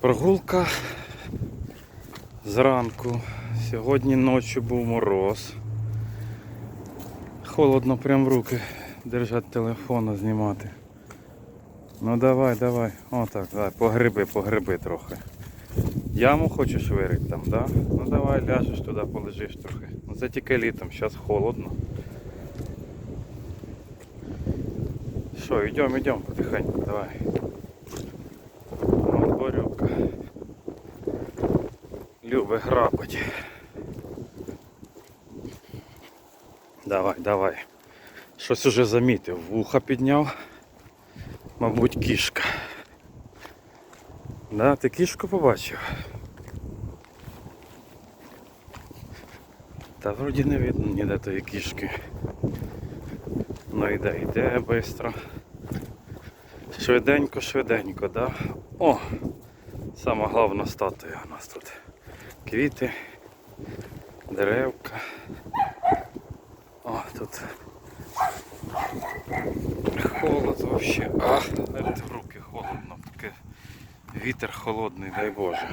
Прогулка зранку. Сьогодні ночі був мороз. Холодно прям в руки держати телефон, знімати. Ну давай, давай. Отак, давай, погриби, погриби трохи. Яму хочеш вирити там, да? Ну давай ляжеш туди, полежиш трохи. Ну це тільки літом, зараз холодно. Що, йдемо, йдемо потихеньку, давай. Любе грабать. Давай, давай. Щось уже замітив. Вуха підняв. Мабуть, кішка. Да, ти кішку побачив? Та вроді не видно ніде тої кішки. Ну йде, йде швидко. Швиденько, швиденько, да? О! Сама головна статуя у нас тут. Квіти, деревка. О, тут холод вообще. А, навіть в руки холодно, таке вітер холодний, дай Боже.